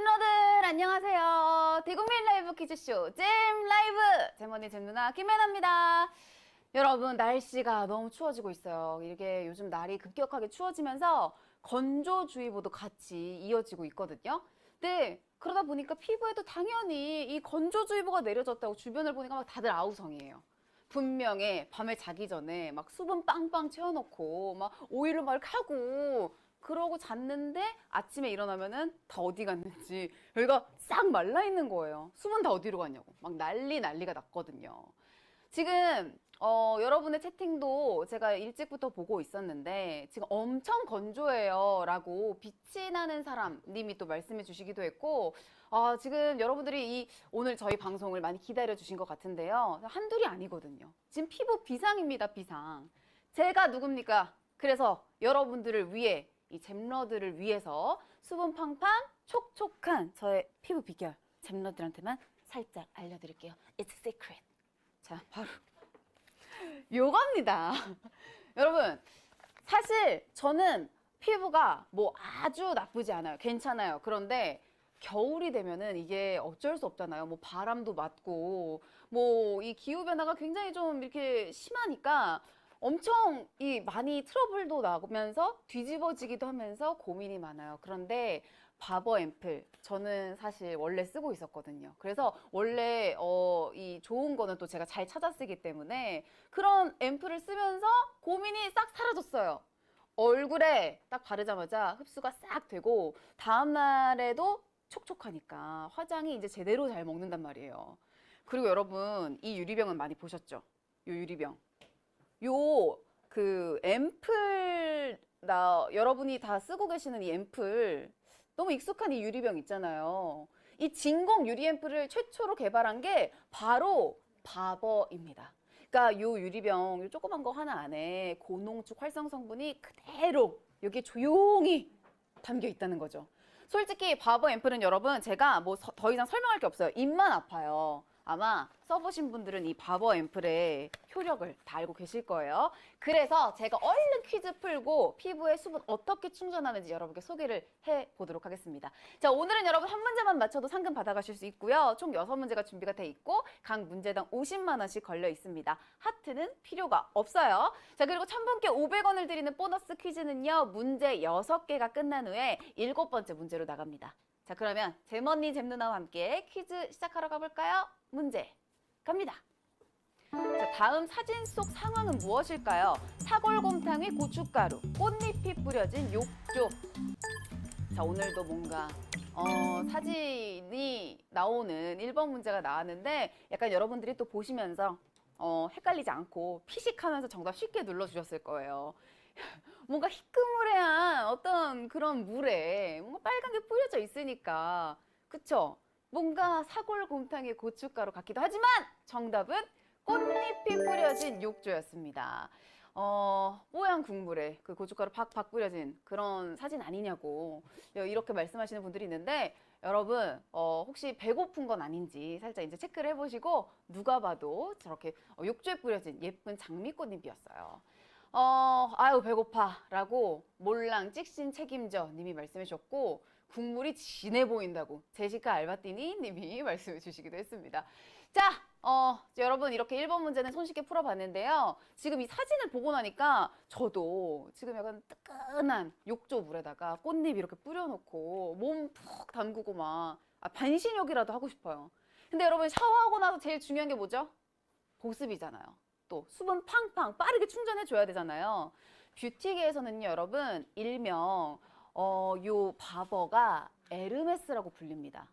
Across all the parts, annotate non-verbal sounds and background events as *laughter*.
잼러들 안녕하세요. 대국민 라이브 퀴즈쇼 잼 라이브 잼언니 잼 누나 김혜나입니다. 여러분 날씨가 너무 추워지고 있어요. 이게 요즘 날이 급격하게 추워지면서 건조주의보도 같이 이어지고 있거든요. 근데 그러다 보니까 피부에도 당연히 이 건조주의보가 내려졌다고 주변을 보니까 막 다들 아우성이에요. 분명히 밤에 자기 전에 막 수분 빵빵 채워놓고 막 오일을 막 하고 그러고 잤는데 아침에 일어나면은 다 어디 갔는지 여기가 싹 말라 있는 거예요. 수분 다 어디로 갔냐고 막 난리 난리가 났거든요. 지금 어, 여러분의 채팅도 제가 일찍부터 보고 있었는데 지금 엄청 건조해요 라고 빛이 나는 사람 님이 또 말씀해 주시기도 했고 아, 지금 여러분들이 이 오늘 저희 방송을 많이 기다려 주신 것 같은데요. 한둘이 아니거든요. 지금 피부 비상입니다, 비상. 제가 누굽니까? 그래서 여러분들을 위해 이 잼러들을 위해서 수분 팡팡 촉촉한 저의 피부 비결 잼러들한테만 살짝 알려드릴게요. It's secret. 자, 바로 *laughs* 요겁니다. *laughs* 여러분, 사실 저는 피부가 뭐 아주 나쁘지 않아요. 괜찮아요. 그런데 겨울이 되면은 이게 어쩔 수 없잖아요. 뭐 바람도 맞고 뭐 이 기후 변화가 굉장히 좀 이렇게 심하니까 엄청 이 많이 트러블도 나면서 뒤집어지기도 하면서 고민이 많아요. 그런데 바버 앰플 저는 사실 원래 쓰고 있었거든요. 그래서 원래 어, 이 좋은 거는 또 제가 잘 찾아 쓰기 때문에 그런 앰플을 쓰면서 고민이 싹 사라졌어요. 얼굴에 딱 바르자마자 흡수가 싹 되고 다음 날에도 촉촉하니까 화장이 이제 제대로 잘 먹는단 말이에요. 그리고 여러분 이 유리병은 많이 보셨죠? 요 유리병. 요 그 앰플 나 여러분이 다 쓰고 계시는 이 앰플 너무 익숙한 이 유리병 있잖아요. 이 진공 유리 앰플을 최초로 개발한 게 바로 바버입니다. 그러니까 요 유리병 요 조그만 거 하나 안에 고농축 활성 성분이 그대로 여기 조용히 담겨 있다는 거죠. 솔직히 바버 앰플은 여러분 제가 뭐 더 이상 설명할 게 없어요. 입만 아파요. 아마 써보신 분들은 이 바버 앰플의 효력을 다 알고 계실 거예요. 그래서 제가 얼른 퀴즈 풀고 피부에 수분 어떻게 충전하는지 여러분께 소개를 해 보도록 하겠습니다. 자, 오늘은 여러분 한 문제만 맞춰도 상금 받아가실 수 있고요. 총 여섯 문제가 준비가 돼 있고 각 문제당 50만 원씩 걸려 있습니다. 하트는 필요가 없어요. 자, 그리고 천 분께 500원을 드리는 보너스 퀴즈는요. 문제 여섯 개가 끝난 후에 일곱 번째 문제로 나갑니다. 자, 그러면 잼언니 잼누나와 함께 퀴즈 시작하러 가볼까요? 문제 갑니다. 자, 다음 사진 속 상황은 무엇일까요? 사골곰탕 위 고춧가루, 꽃잎이 뿌려진 욕조. 자, 오늘도 뭔가 어, 사진이 나오는 1번 문제가 나왔는데 약간 여러분들이 또 보시면서 어, 헷갈리지 않고 피식하면서 정답 쉽게 눌러주셨을 거예요. 뭔가 희끄무레한 어떤 그런 물에 뭔가 빨간 게 뿌려져 있으니까 그쵸? 뭔가 사골곰탕의 고춧가루 같기도 하지만 정답은 꽃잎이 뿌려진 욕조였습니다. 어, 뽀얀 국물에 그 고춧가루 팍팍 뿌려진 그런 사진 아니냐고 이렇게 말씀하시는 분들이 있는데 여러분 어, 혹시 배고픈 건 아닌지 살짝 이제 체크를 해보시고 누가 봐도 저렇게 어, 욕조에 뿌려진 예쁜 장미꽃잎이었어요. 어, 아유, 배고파. 라고 몰랑 찍신 책임져 님이 말씀해 주셨고, 국물이 진해 보인다고 제시카 알바띠니 님이 *laughs* 말씀해 주시기도 했습니다. 자, 어, 여러분 이렇게 1번 문제는 손쉽게 풀어봤는데요. 지금 이 사진을 보고 나니까 저도 지금 약간 뜨끈한 욕조 물에다가 꽃잎 이렇게 뿌려놓고 몸 푹 담그고 막 아, 반신욕이라도 하고 싶어요. 근데 여러분 샤워하고 나서 제일 중요한 게 뭐죠? 보습이잖아요. 또 수분 팡팡 빠르게 충전해 줘야 되잖아요. 뷰티계에서는요, 여러분 일명 어, 요 바버가 에르메스라고 불립니다.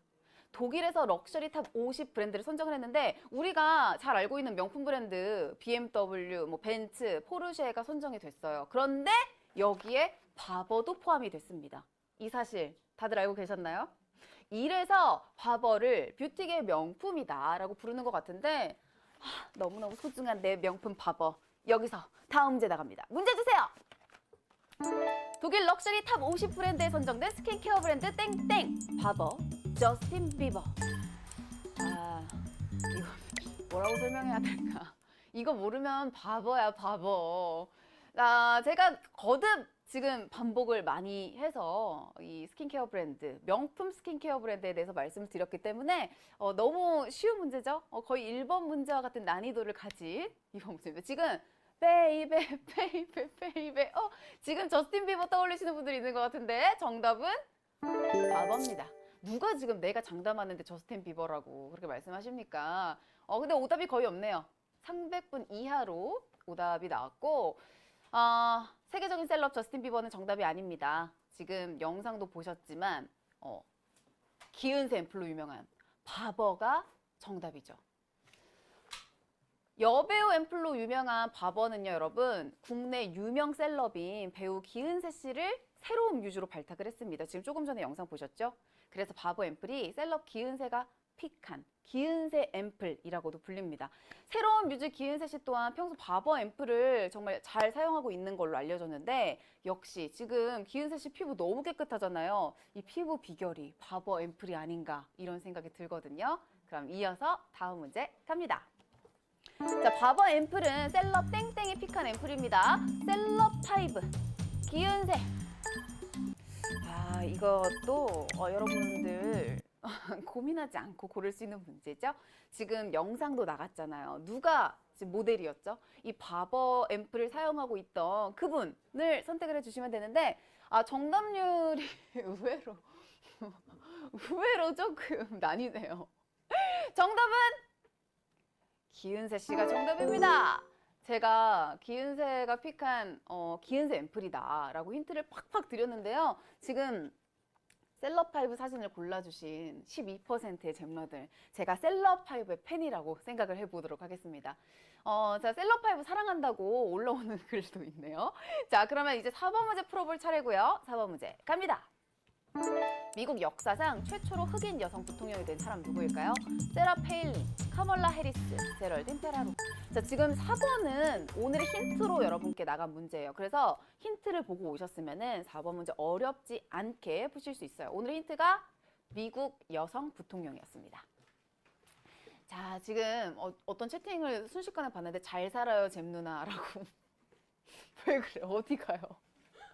독일에서 럭셔리 탑 50 브랜드를 선정을 했는데 우리가 잘 알고 있는 명품 브랜드 BMW, 뭐 벤츠, 포르쉐가 선정이 됐어요. 그런데 여기에 바버도 포함이 됐습니다. 이 사실 다들 알고 계셨나요? 이래서 바버를 뷰티계 명품이다라고 부르는 것 같은데 하, 너무너무 소중한 내 명품 바버. 여기서 다음 문제 나갑니다. 문제 주세요. 독일 럭셔리 탑 50 브랜드에 선정된 스킨케어 브랜드 땡땡 바버 저스틴 비버. 아 이거 뭐라고 설명해야 될까? 이거 모르면 바보야 바보. 아 제가 거듭 지금 반복을 많이 해서 이 스킨케어 브랜드, 명품 스킨케어 브랜드에 대해서 말씀을 드렸기 때문에 어, 너무 쉬운 문제죠? 어, 거의 1번 문제와 같은 난이도를 가진 이번 문제입니다. 지금 베이베, 베이베, 베이베. 어, 지금 저스틴 비버 떠올리시는 분들이 있는 것 같은데 정답은 바보입니다. 누가 지금 내가 장담하는데 저스틴 비버라고 그렇게 말씀하십니까? 어, 근데 오답이 거의 없네요. 300분 이하로 오답이 나왔고, 아, 세계적인 셀럽 저스틴 비버는 정답이 아닙니다. 지금 영상도 보셨지만, 어, 기은 샘플로 유명한 바버가 정답이죠. 여배우 앰플로 유명한 바버는요, 여러분, 국내 유명 셀럽인 배우 기은세 씨를 새로운 뮤즈로 발탁을 했습니다. 지금 조금 전에 영상 보셨죠? 그래서 바버 앰플이 셀럽 기은세가 픽한 기은세 앰플이라고도 불립니다. 새로운 뮤즈 기은세 씨 또한 평소 바버 앰플을 정말 잘 사용하고 있는 걸로 알려졌는데 역시 지금 기은세 씨 피부 너무 깨끗하잖아요. 이 피부 비결이 바버 앰플이 아닌가 이런 생각이 들거든요. 그럼 이어서 다음 문제 갑니다. 자, 바버 앰플은 셀럽 땡땡이 픽한 앰플입니다. 셀럽 파이브 기은세. 아, 이것도 어, 여러분들 *laughs* 고민하지 않고 고를 수 있는 문제죠. 지금 영상도 나갔잖아요. 누가 모델이었죠? 이 바버 앰플을 사용하고 있던 그분을 선택을 해주시면 되는데 아 정답률이 *laughs* 의외로 의외로 조금 나뉘네요. 정답은 기은세 씨가 정답입니다. 제가 기은세가 픽한 어, 기은세 앰플이다라고 힌트를 팍팍 드렸는데요. 지금 셀럽파이브 사진을 골라주신 12%의 잼러들 제가 셀럽파이브의 팬이라고 생각을 해보도록 하겠습니다. 어, 자 셀럽파이브 사랑한다고 올라오는 *laughs* 글도 있네요. 자 그러면 이제 4번 문제 풀어볼 차례고요. 4번 문제 갑니다. 미국 역사상 최초로 흑인 여성 부통령이 된 사람 누구일까요? 세라 페일린, 카멀라 해리스, 제럴딘 페라로. 자, 지금 4번은 오늘의 힌트로 여러분께 나간 문제예요. 그래서 힌트를 보고 오셨으면은 4번 문제 어렵지 않게 푸실 수 있어요. 오늘의 힌트가 미국 여성 부통령이었습니다. 자, 지금 어, 어떤 채팅을 순식간에 봤는데 잘 살아요, 잼 누나라고. *laughs* 왜 그래? 어디 가요?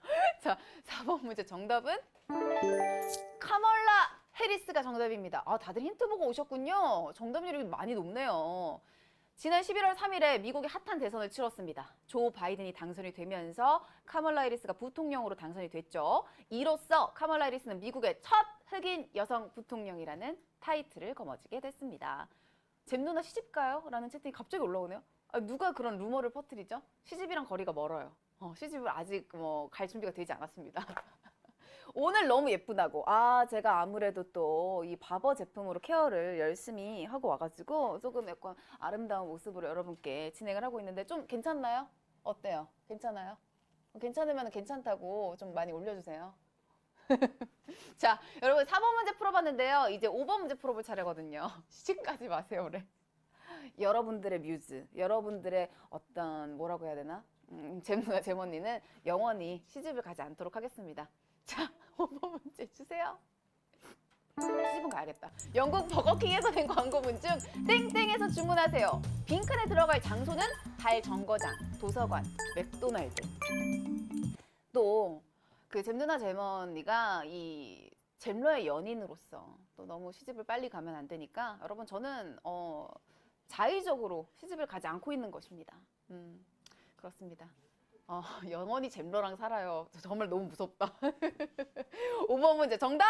*laughs* 자, 4번 문제 정답은 카멀라 해리스가 정답입니다. 아, 다들 힌트 보고 오셨군요. 정답률이 많이 높네요. 지난 11월 3일에 미국이 핫한 대선을 치렀습니다. 조 바이든이 당선이 되면서 카멀라 해리스가 부통령으로 당선이 됐죠. 이로써 카멀라 해리스는 미국의 첫 흑인 여성 부통령이라는 타이틀을 거머쥐게 됐습니다. 잼 누나 시집 가요? 라는 채팅이 갑자기 올라오네요. 아, 누가 그런 루머를 퍼뜨리죠? 시집이랑 거리가 멀어요. 어, 시집을 아직 뭐 갈 준비가 되지 않았습니다. 오늘 너무 예쁘다고. 아, 제가 아무래도 또 이 바버 제품으로 케어를 열심히 하고 와가지고 조금 약간 아름다운 모습으로 여러분께 진행을 하고 있는데 좀 괜찮나요? 어때요? 괜찮아요? 괜찮으면 괜찮다고 좀 많이 올려주세요. *laughs* 자, 여러분 4번 문제 풀어봤는데요. 이제 5번 문제 풀어볼 차례거든요. *laughs* 시집까지 마세요, 그래. 여러분들의 뮤즈, 여러분들의 어떤 뭐라고 해야 되나? 음, 잼누나 잼언니는 *laughs* 영원히 시집을 가지 않도록 하겠습니다. 자, *laughs* 5번 문제 주세요. 시집은 가야겠다. 영국 버거킹에서 낸 광고 문 중 땡땡에서 주문하세요. 빈칸에 들어갈 장소는 달 정거장, 도서관, 맥도날드. 또그 잼누나 잼언니가 이 잼러의 연인으로서 또 너무 시집을 빨리 가면 안 되니까 여러분 저는 어 자의적으로 시집을 가지 않고 있는 것입니다. 음, 그렇습니다. 어, 영원히 잼러랑 살아요. 저 정말 너무 무섭다. *laughs* 5번 문제 정답!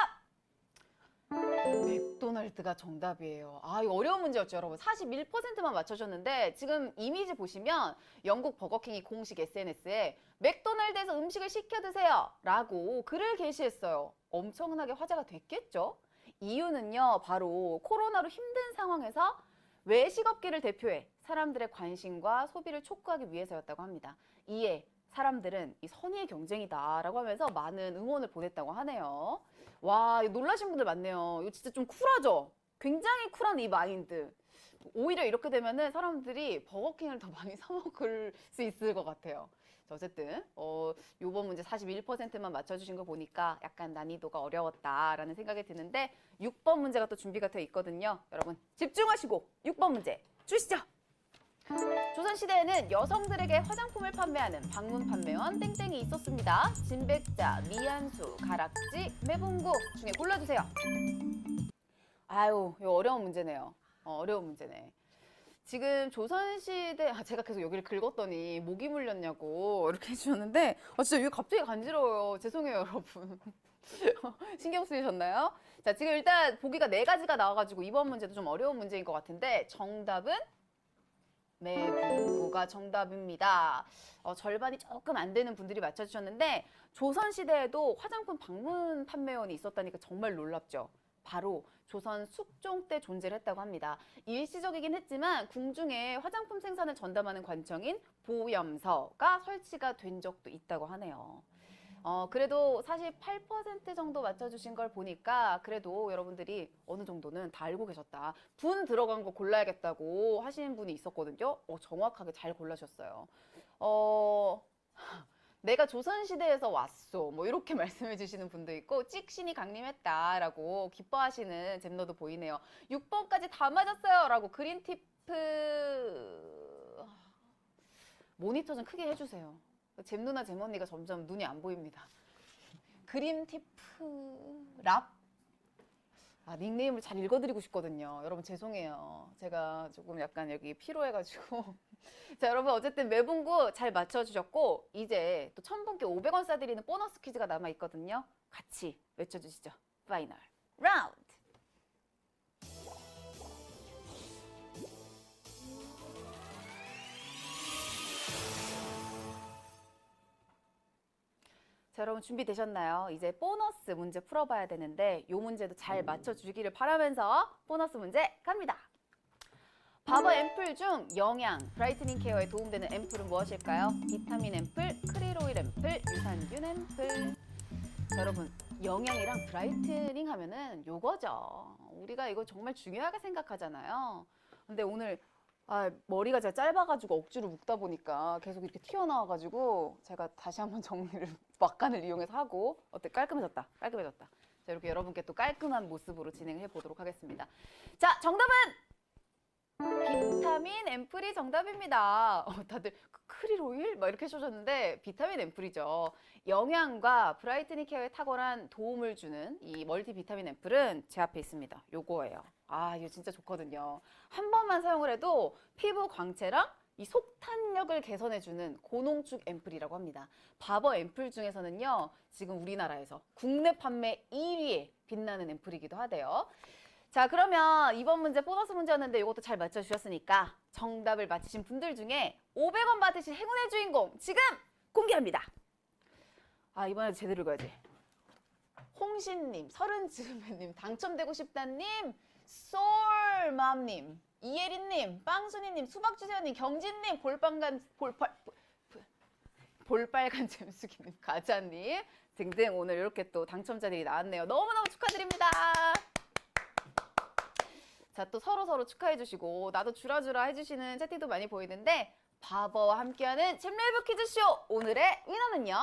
맥도날드가 정답이에요. 아, 이거 어려운 문제였죠, 여러분. 41%만 맞춰줬는데, 지금 이미지 보시면 영국 버거킹이 공식 SNS에 맥도날드에서 음식을 시켜 드세요. 라고 글을 게시했어요. 엄청나게 화제가 됐겠죠? 이유는요, 바로 코로나로 힘든 상황에서 외식업계를 대표해 사람들의 관심과 소비를 촉구하기 위해서였다고 합니다. 이에 사람들은 이 선의의 경쟁이다라고 하면서 많은 응원을 보냈다고 하네요. 와, 놀라신 분들 많네요. 이거 진짜 좀 쿨하죠? 굉장히 쿨한 이 마인드. 오히려 이렇게 되면은 사람들이 버거킹을 더 많이 *laughs* 사 먹을 수 있을 것 같아요. 자, 어쨌든 어 요번 문제 41%만 맞춰 주신 거 보니까 약간 난이도가 어려웠다라는 생각이 드는데 6번 문제가 또 준비가 되어 있거든요. 여러분 집중하시고 6번 문제 주시죠. 조선시대에는 여성들에게 화장품을 판매하는 방문 판매원 땡땡이 있었습니다. 진백자, 미안수, 가락지, 매봉구 중에 골라주세요. 아유, 이거 어려운 문제네요. 어, 어려운 문제네. 지금 조선시대, 아, 제가 계속 여기를 긁었더니 목이 물렸냐고 *laughs* 이렇게 해주셨는데, 아, 진짜 이게 갑자기 간지러워요. 죄송해요, 여러분. *laughs* 신경 쓰이셨나요? 자, 지금 일단 보기가 네 가지가 나와가지고 이번 문제도 좀 어려운 문제인 것 같은데, 정답은 매분구가 정답입니다. 어, 절반이 조금 안 되는 분들이 맞춰주셨는데 조선시대에도 화장품 방문 판매원이 있었다니까 정말 놀랍죠. 바로 조선 숙종 때 존재를 했다고 합니다. 일시적이긴 했지만 궁중에 화장품 생산을 전담하는 관청인 보염서가 설치가 된 적도 있다고 하네요. 어, 그래도 48% 정도 맞춰주신 걸 보니까 그래도 여러분들이 어느 정도는 다 알고 계셨다. 분 들어간 거 골라야겠다고 하시는 분이 있었거든요. 어, 정확하게 잘 골라셨어요. 어, 내가 조선시대에서 왔어. 뭐 이렇게 *laughs* 말씀해 주시는 분도 있고 찍신이 강림했다라고 기뻐하시는 잼너도 보이네요. 6번까지 다 맞았어요. 라고 그린티프 모니터 좀 크게 해주세요. 잼 누나 잼 언니가 점점 눈이 안 보입니다. 그린티프 랍 아, 닉네임을 잘 읽어드리고 싶거든요. 여러분 죄송해요. 제가 조금 약간 여기 피로해가지고. *laughs* 자, 여러분 어쨌든 매분구 잘 맞춰주셨고 이제 또 천분께 500원 싸드리는 보너스 퀴즈가 남아 있거든요. 같이 외쳐주시죠. 파이널 라운드. 자, 여러분 준비되셨나요? 이제 보너스 문제 풀어봐야 되는데 이 문제도 잘 맞춰주기를 바라면서 보너스 문제 갑니다. 바버 앰플 중 영양, 브라이트닝 케어에 도움되는 앰플은 무엇일까요? 비타민 앰플, 크릴오일 앰플, 유산균 앰플. 자, 여러분 영양이랑 브라이트닝 하면은 요거죠. 우리가 이거 정말 중요하게 생각하잖아요. 근데 오늘 아, 머리가 제가 짧아가지고 억지로 묶다 보니까 계속 이렇게 튀어나와가지고 제가 다시 한번 *laughs* 정리를 막간을 이용해서 하고 어때 깔끔해졌다 깔끔해졌다 자 이렇게 여러분께 또 깔끔한 모습으로 진행해 보도록 하겠습니다 자 정답은 비타민 앰플이 정답입니다. 어, 다들 그 크릴 오일? 막 이렇게 해주셨는데 비타민 앰플이죠. 영양과 브라이트닝 케어에 탁월한 도움을 주는 이 멀티 비타민 앰플은 제 앞에 있습니다. 요거예요. 아 이거 진짜 좋거든요. 한 번만 사용을 해도 피부 광채랑 이 속탄력을 개선해주는 고농축 앰플이라고 합니다. 바버 앰플 중에서는요, 지금 우리나라에서 국내 판매 1위에 빛나는 앰플이기도 하대요. 자, 그러면 이번 문제 보너스 문제였는데 이것도 잘 맞춰주셨으니까 정답을 맞히신 분들 중에 500원 받으실 행운의 주인공 지금 공개합니다. 아, 이번에 제대로 읽어야지. 홍신님, 서른즈음님, 당첨되고 싶다님, 솔맘님, 이예린님, 빵순이님, 수박주세요님, 경진님, 볼빨간 볼빨 볼- 볼빨간 잼수기님, 가자님 등등 오늘 이렇게 또 당첨자들이 나왔네요. 너무너무 축하드립니다. 자, 또 서로 서로 축하해 주시고 나도 주라주라 해주시는 채팅도 많이 보이는데 바버와 함께하는 잼레이브 퀴즈쇼 오늘의 위너는요?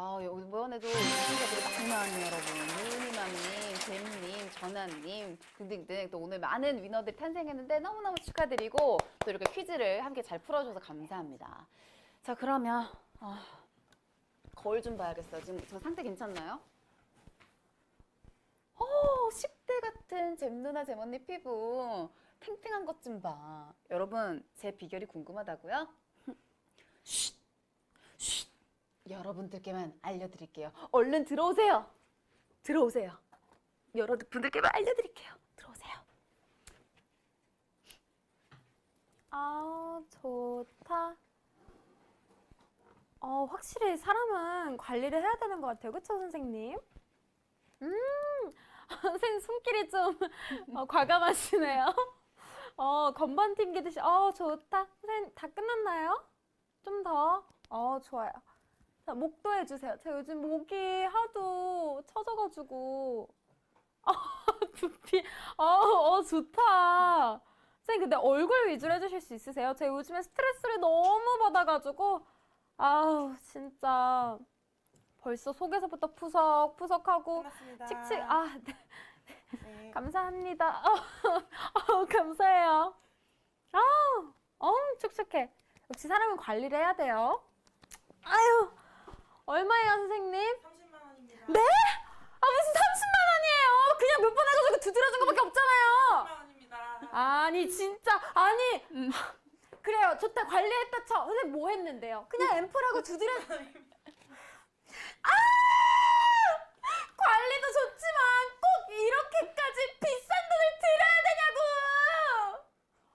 아, 이번에도 우승자들이 많이 나왔네요, 여러분. 유니맘님, 잼님, 전하님 등등등 또 오늘 많은 위너들이 탄생했는데 너무너무 축하드리고 또 이렇게 퀴즈를 함께 잘 풀어줘서 감사합니다. 자, 그러면 아, 거울 좀 봐야겠어요. 지금 저 상태 괜찮나요? 어, 10대 같은 잼 누나 잼 언니 피부 탱탱한 것 좀 봐. 여러분, 제 비결이 궁금하다고요? *laughs* 쉿, 쉿. 여러분들께만 알려드릴게요. 얼른 들어오세요. 들어오세요. 여러분들께만 알려드릴게요. 들어오세요. 아, 좋다. 어, 확실히 사람은 관리를 해야 되는 것 같아요. 그쵸, 선생님? 음, *laughs* 선생님 손길이 좀 어, 과감하시네요. 어, 건반 튕기듯이, 어, 좋다. 선생님, 다 끝났나요? 좀 더. 어, 좋아요. 자, 목도 해주세요. 제가 요즘 목이 하도 처져가지고. 아, *laughs* 두피. 어, 어, 좋다. 선생님, 근데 얼굴 위주로 해주실 수 있으세요? 제가 요즘에 스트레스를 너무 받아가지고, 아우 진짜 벌써 속에서부터 푸석푸석하고. 칙칙 아 네. 네. *laughs* 감사합니다. *laughs* 어, 어, 감사해요. 아우 어 촉촉해. 역시 사람은 관리를 해야 돼요. 아유 얼마예요 선생님? 30만 원입니다. 네? 아 무슨 30만 원이에요? 그냥 몇 번 해가지고 두드려준 거밖에 없잖아요. 30만 원입니다. 아니 진짜 아니 그래요 좋다 관리했다 쳐 근데 뭐 했는데요 그냥 앰플하고 두드려 아 관리도 좋지만 꼭 이렇게까지 비싼 돈을 들여야 되냐고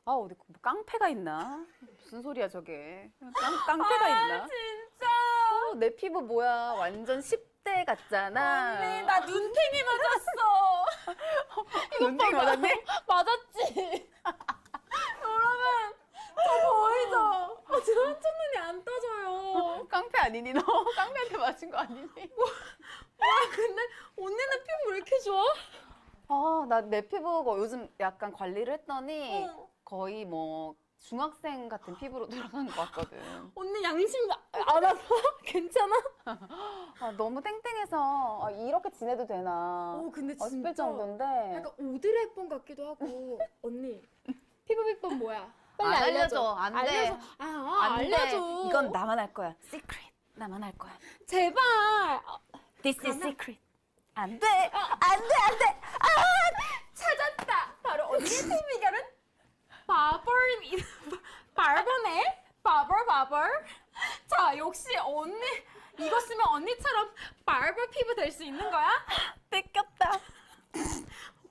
아 어디 뭐 깡패가 있나? 무슨 소리야 저게? 깡, 깡패가 있나? 아 진짜 어, 내 피부 뭐야? 완전 10대 같잖아. 언니 나 눈탱이 맞았어 *laughs* 눈탱이 맞았니? 맞았지 *laughs* 여러분 저 보이죠 아, 저 한쪽 눈이 안 떠져요 깡패 아니니 너? *laughs* 깡패한테 맞은 거 아니니? 아 근데 언니는 피부 왜 이렇게 좋아? 아, 나 내 피부가 요즘 약간 관리를 했더니 어. 거의 뭐 중학생 같은 피부로 *laughs* 돌아간 것 같거든. 언니 양심 안 아파? *laughs* 괜찮아? 아, 너무 땡땡해서 아, 이렇게 지내도 되나? 오 근데 어, 싶을 정도인데. 약간 헵번 같기도 하고 *laughs* 언니 피부 비법 뭐야? 안 알려줘. 안 돼. 알려줘. 아, 아 안 돼. 알려줘. 이건 나만 할 거야. 시크릿. 나만 할 거야. 제발. 아, This is secret. 안 돼. 안 돼. 안 돼. 아 찾았다. 바로 언니의 피부 비결은 바벌 *laughs* 바벌네. 바벌 바벌. 자 역시 언니 이거 쓰면 언니처럼 바벌 피부 될 수 있는 거야? 뺏겼다.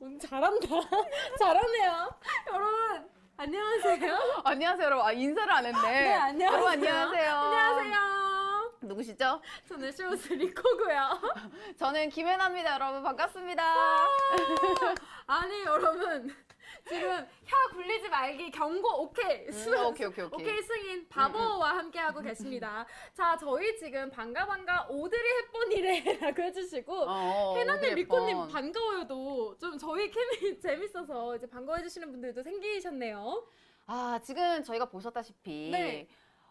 언니 *laughs* 잘한다. *laughs* 잘하네요. 여러분 안녕하세요. 안녕하세요, 여러분. 아, 인사를 안 했네. 네, 안녕하세요. 여러분, 안녕하세요. 안녕하세요. 누구시죠? 저는 쇼스 리코고요. 저는 김혜나입니다, 여러분. 반갑습니다. 아니 여러분 지금 혀 굴리지 말기 경고 오케이 음, 수, 오케이, 오케이, 오케이. 오케이 승인 바보와 함께하고 계십니다. 자 저희 지금 반가 반가 오드리 햇번이래라고 *laughs* 해주시고 어, 해나님 오드리 리코님 헵번. 반가워요도 좀 저희 케미 *laughs* 재밌어서 이제 반가워해주시는 분들도 생기셨네요. 아, 지금 저희가 보셨다시피 네.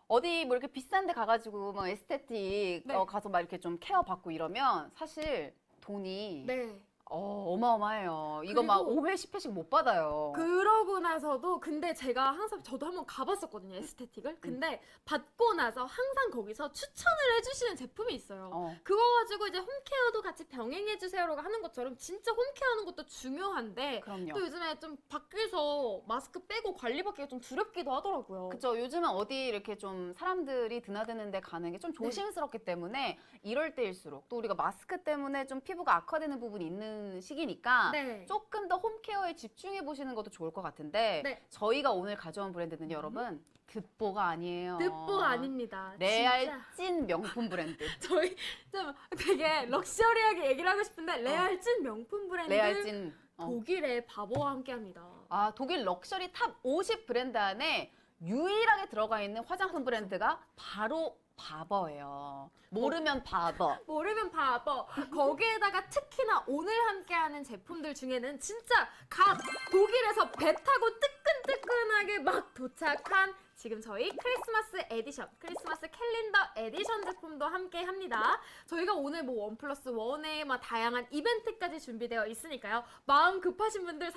어디 뭐 이렇게 비싼 데 가가지고 뭐 에스테틱 네. 어, 가서 막 이렇게 좀 케어 받고 이러면 사실 돈이 네. 어, 어마어마해요. 이거 막 그리고 5회, 10회씩 못 받아요. 그러고 나서도 근데 제가 항상 저도 한번 가봤었거든요 에스테틱을. 근데 받고 나서 항상 거기서 추천을 해주시는 제품이 있어요. 어. 그거 가지고 이제 홈케어도 같이 병행해 주세요라고 하는 것처럼 진짜 홈케어하는 것도 중요한데 그럼요. 또 요즘에 좀 밖에서 마스크 빼고 관리받기가 좀 두렵기도 하더라고요. 그쵸. 요즘은 어디 이렇게 좀 사람들이 드나드는 데 가는 게 네. 좀 조심스럽기 때문에 이럴 때일수록 또 우리가 마스크 때문에 좀 피부가 악화되는 부분이 있는 시기니까 네. 조금 더 홈케어에 집중해 보시는 것도 좋을 것 같은데 네. 저희가 오늘 가져온 브랜드는 여러분 듣보가 아니에요. 듣보가 아닙니다. 레알 진짜. 찐 명품 브랜드. *laughs* 저희 좀 되게 럭셔리하게 얘기를 하고 싶은데 레알 찐 명품 브랜드 레알 찐. 어. 독일의 바보와 함께합니다. 아, 독일 럭셔리 탑 50 브랜드 안에 유일하게 들어가 있는 화장품 브랜드가 바로 바버예요. 모르면 바버. *laughs* 모르면 바보. 거기에다가 특히나 오늘 함께하는 제품들 중에는 진짜 각 독일에서 배 타고 뜨끈뜨끈하게 막 도착한 지금 저희 크리스마스 에디션, 크리스마스 캘린더 에디션 제품도 함께 합니다. 저희가 오늘 뭐 원 플러스 원에 막 다양한 이벤트까지 준비되어 있으니까요. 마음 급하신 분들